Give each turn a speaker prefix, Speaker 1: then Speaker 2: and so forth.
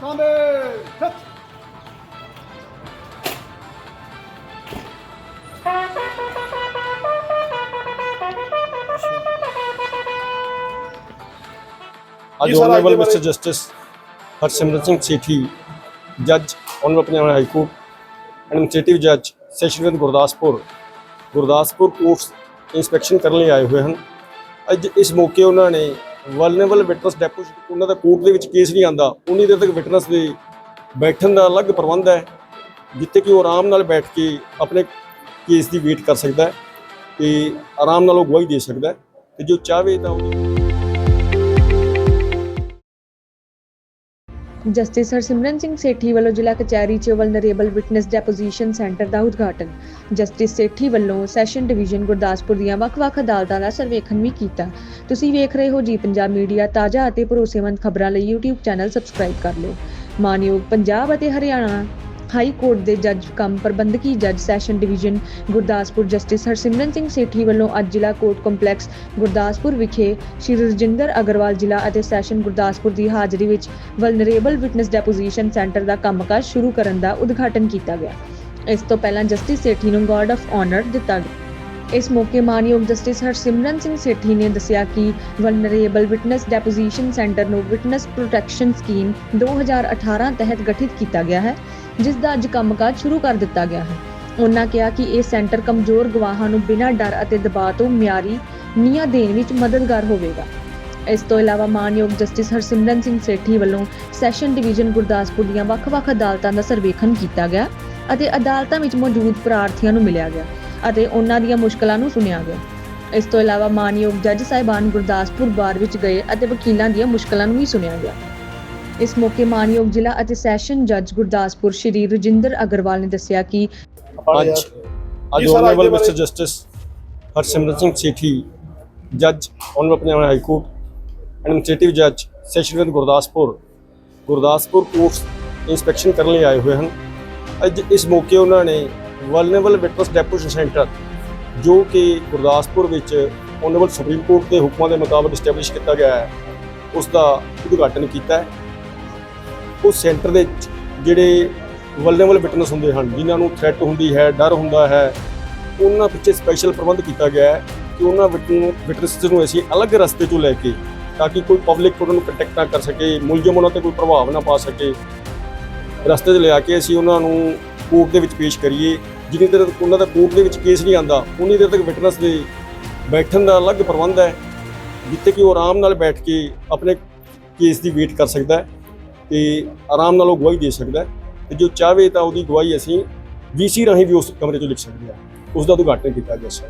Speaker 1: ਕਾਮੇ ਸੱਚ
Speaker 2: ਅੱਜ
Speaker 1: ਜੀ ਸਰ, ਅੱਜ
Speaker 2: honourable mister justice Harsimrat Singh Sethi ਜੱਜ honourable Punjab high court administrative ਜੱਜ session Gurdaspur Gurdaspur courts inspection ਕਰਨ ਲਈ ਆਏ ਹੋਏ ਹਨ ਅੱਜ ਇਸ ਮੌਕੇ ਉਹਨਾਂ ਨੇ ਵਲਨੇਬਲ ਵਿਟਨੈਸ ਡੈਪੋਜ਼ਿਟ ਉਹਨਾਂ ਦਾ ਕੋਰਟ ਦੇ ਵਿੱਚ ਕੇਸ ਨਹੀਂ ਆਂਦਾ ਉਨੀ ਦੇਰ ਤੱਕ ਵਿਟਨੈਸ ਦੇ ਬੈਠਣ ਦਾ ਅਲੱਗ ਪ੍ਰਬੰਧ ਹੈ, ਜਿੱਥੇ ਕਿ ਉਹ ਆਰਾਮ ਨਾਲ ਬੈਠ ਕੇ ਆਪਣੇ ਕੇਸ ਦੀ ਵੇਟ ਕਰ ਸਕਦਾ ਹੈ ਤੇ ਆਰਾਮ ਨਾਲ ਉਹ ਗਵਾਹੀ ਦੇ ਸਕਦਾ ਹੈ ਤੇ ਜੋ ਚਾਹਵੇ ਤਾਂ ਉਹ
Speaker 3: ਜਸਟਿਸ ਹਰਸਿਮਰਨ ਸਿੰਘ ਸੇਠੀ ਵੱਲੋਂ ਜ਼ਿਲ੍ਹਾ ਕਚਹਿਰੀ 'ਚ ਵਲਨਰੇਬਲ ਵਿਟਨੈਸ ਡੈਪੋਜੀਸ਼ਨ ਸੈਂਟਰ ਦਾ ਉਦਘਾਟਨ। ਜਸਟਿਸ ਸੇਠੀ ਵੱਲੋਂ ਸੈਸ਼ਨ ਡਿਵੀਜ਼ਨ ਗੁਰਦਾਸਪੁਰ ਦੀਆਂ ਵੱਖ-ਵੱਖ ਅਦਾਲਤਾਂ ਦਾ ਸਰਵੇਖਣ ਵੀ ਕੀਤਾ। ਤੁਸੀਂ ਵੇਖ ਰਹੇ ਹੋ ਜੀ ਪੰਜਾਬ ਮੀਡੀਆ ਤਾਜ਼ਾ ਅਤੇ ਭਰੋਸੇਮੰਦ ਖਬਰਾਂ ਲਈ YouTube ਚੈਨਲ ਸਬਸਕ੍ਰਾਈਬ ਕਰ ਲਿਓ। ਮਾਨਯੋਗ ਪੰਜਾਬ ਅਤੇ ਹਰਿਆਣਾ ਹਾਈ ਕੋਰਟ ਦੇ ਜੱਜ ਕਮ ਪ੍ਰਬੰਧਕੀ ਜੱਜ session division Gurdaspur justice Harsimran Singh Sethi ਵੱਲੋਂ ਅੱਜ ਜ਼ਿਲ੍ਹਾ ਕੋਰਟ ਕੰਪਲੈਕਸ ਗੁਰਦਾਸਪੁਰ ਵਿਖੇ ਸ਼੍ਰੀ ਰਜਿੰਦਰ ਅਗਰਵਾਲ ਜ਼ਿਲ੍ਹਾ ਅਤੇ ਸੈਸ਼ਨ ਗੁਰਦਾਸਪੁਰ ਦੀ ਹਾਜ਼ਰੀ ਵਿੱਚ ਵਲਨਰੇਬਲ ਵਿਟਨੈਸ ਡੈਪੋਜੀਸ਼ਨ ਸੈਂਟਰ ਦਾ ਕੰਮਕਾਜ ਸ਼ੁਰੂ ਕਰਨ ਦਾ ਉਦਘਾਟਨ ਕੀਤਾ ਗਿਆ। ਇਸ ਤੋਂ ਪਹਿਲਾਂ ਜਸਟਿਸ ਸੇਠੀ ਨੂੰ ਗਾਰਡ ਆਫ ਆਨਰ ਦਿੱਤਾ ਗਿਆ। ਇਸ ਮੌਕੇ ਮਾਨਯੋਗ ਜਸਟਿਸ ਹਰਸਿਮਰਨ ਸਿੰਘ ਸੇਠੀ ਨੇ ਦੱਸਿਆ ਕਿ ਵਲਨਰੇਬਲ ਵਿਟਨੈਸ ਡੈਪੋਜੀਸ਼ਨ ਸੈਂਟਰ ਨੂੰ ਵਿਟਨੈਸ ਪ੍ਰੋਟੈਕਸ਼ਨ ਸਕੀਮ 2018 ਤਹਿਤ ਗਠਿਤ ਕੀਤਾ ਗਿਆ ਹੈ। ਜਿਸ ਦਾ ਅੱਜ ਕੰਮਕਾਜ ਸ਼ੁਰੂ ਕਰ ਦਿੱਤਾ ਗਿਆ ਹੈ। ਉਹਨਾਂ ਕਿਹਾ ਕਿ ਇਹ ਸੈਂਟਰ ਕਮਜ਼ੋਰ ਗਵਾਹਾਂ ਨੂੰ ਬਿਨਾਂ ਡਰ ਅਤੇ ਦਬਾਅ ਤੋਂ ਮਿਆਰੀ ਨਿਆਂ ਦੇਣ ਵਿੱਚ ਮਦਦਗਾਰ ਹੋਵੇਗਾ। ਇਸ ਤੋਂ ਇਲਾਵਾ ਮਾਨਯੋਗ ਜਸਟਿਸ ਹਰਸਿਮਰਨ ਸਿੰਘ ਸੇਠੀ ਵੱਲੋਂ ਸੈਸ਼ਨ ਡਿਵੀਜ਼ਨ ਗੁਰਦਾਸਪੁਰ ਦੀਆਂ ਵੱਖ-ਵੱਖ ਅਦਾਲਤਾਂ ਦਾ ਸਰਵੇਖਣ ਕੀਤਾ ਗਿਆ ਅਤੇ ਅਦਾਲਤਾਂ ਵਿੱਚ ਮੌਜੂਦ ਪ੍ਰਾਰਥੀਆਂ ਨੂੰ ਮਿਲਿਆ ਗਿਆ ਅਤੇ ਉਹਨਾਂ ਦੀਆਂ ਮੁਸ਼ਕਲਾਂ ਨੂੰ ਸੁਣਿਆ ਗਿਆ। ਇਸ ਤੋਂ ਇਲਾਵਾ ਮਾਨਯੋਗ ਜੱਜ ਸਾਹਿਬਾਨ ਗੁਰਦਾਸਪੁਰ ਬਾਰ ਵਿੱਚ ਗਏ ਅਤੇ ਵਕੀਲਾਂ ਦੀਆਂ ਮੁਸ਼ਕਲਾਂ ਨੂੰ ਵੀ ਸੁਣਿਆ ਗਿਆ। ਇਸ ਮੌਕੇ ਮਾਨਯੋਗ ਜ਼ਿਲ੍ਹਾ ਅਤੇ ਸੈਸ਼ਨ ਜੱਜ ਗੁਰਦਾਸਪੁਰ ਸ਼੍ਰੀ ਰਜਿੰਦਰ ਅਗਰਵਾਲ ਨੇ ਦੱਸਿਆ ਕਿ
Speaker 2: ਅੱਜ ਅੱਜ honourable mister justice Harsimrat Singh Sethi ਜੱਜ honourable Punjab high court administrative ਜੱਜ session Gurdaspur Gurdaspur courts inspection ਕਰਨ ਲਈ ਆਏ ਹੋਏ ਹਨ। ਅੱਜ ਇਸ ਮੌਕੇ ਉਹਨਾਂ ਨੇ ਵਲਨੇਬਲ ਵਿਟਨੈਸ ਡੈਪੋਜ਼ਿਸ਼ਨ ਸੈਂਟਰ ਜੋ ਕਿ ਗੁਰਦਾਸਪੁਰ ਵਿੱਚ ਆਨਰੇਬਲ ਸੁਪਰੀਮ ਕੋਰਟ ਦੇ ਹੁਕਮਾਂ ਦੇ ਮੁਤਾਬਕ ਐਸਟੈਬਲਿਸ਼ ਕੀਤਾ ਗਿਆ ਹੈ ਉਸ ਦਾ ਉਦਘਾਟਨ ਕੀਤਾ ਹੈ। ਉਹ ਸੈਂਟਰ ਦੇ ਜਿਹੜੇ ਵਲਨੇਬਲ ਵਿਟਨੈਸ ਹੁੰਦੇ ਹਨ, ਜਿਨ੍ਹਾਂ ਨੂੰ ਥ੍ਰੈਟ ਹੁੰਦੀ ਹੈ, ਡਰ ਹੁੰਦਾ ਹੈ, ਉਹਨਾਂ ਪਿੱਛੇ ਸਪੈਸ਼ਲ ਪ੍ਰਬੰਧ ਕੀਤਾ ਗਿਆ ਹੈ ਕਿ ਉਹਨਾਂ ਵਿਟਨੈਸ ਨੂੰ ਅਸੀਂ ਅਲੱਗ ਰਸਤੇ ਤੋਂ ਲੈ ਕੇ ਤਾਂ ਕਿ ਕੋਈ ਪਬਲਿਕ ਉਹਨਾਂ ਨੂੰ ਕੰਟੈਕਟ ਨਾ ਕਰ ਸਕੇ, ਮੁਲਜ਼ਮ ਉਹਨਾਂ ਤੇ ਕੋਈ ਪ੍ਰਭਾਵ ਨਾ ਪਾ ਸਕੇ, ਰਸਤੇ 'ਚ ਲਿਆ ਕੇ ਅਸੀਂ ਉਹਨਾਂ ਨੂੰ ਕੋਰਟ ਦੇ ਵਿੱਚ ਪੇਸ਼ ਕਰੀਏ। ਜਿੰਨੀ ਦੇਰ ਤੱਕ ਉਹਨਾਂ ਦਾ ਕੋਰਟ ਦੇ ਵਿੱਚ ਕੇਸ ਨਹੀਂ ਆਂਦਾ ਉਨੀ ਦੇਰ ਤੱਕ ਵਿਟਨੈਸ ਦੇ ਬੈਠਣ ਦਾ ਅਲੱਗ ਪ੍ਰਬੰਧ ਹੈ, ਜਿੱਥੇ ਕਿ ਉਹ ਆਰਾਮ ਨਾਲ ਬੈਠ ਕੇ ਆਪਣੇ ਕੇਸ ਦੀ ਵੇਟ ਕਰ ਸਕਦਾ ਹੈ। ਤੇ ਆਰਾਮ ਨਾਲ ਉਹ ਗਵਾਹੀ ਦੇ ਸਕਦਾ ਹੈ ਤੇ ਜੋ ਚਾਹਵੇ ਤਾਂ ਉਹਦੀ ਗਵਾਹੀ ਅਸੀਂ ਵੀਸੀ ਰਾਹੀਂ ਵੀ ਉਸ ਕਮਰੇ 'ਚੋਂ ਲਿਖ ਸਕਦੇ ਹਾਂ। ਉਸ ਦਾ ਉਦਘਾਟਨ ਕੀਤਾ ਗਿਆ ਸੀ।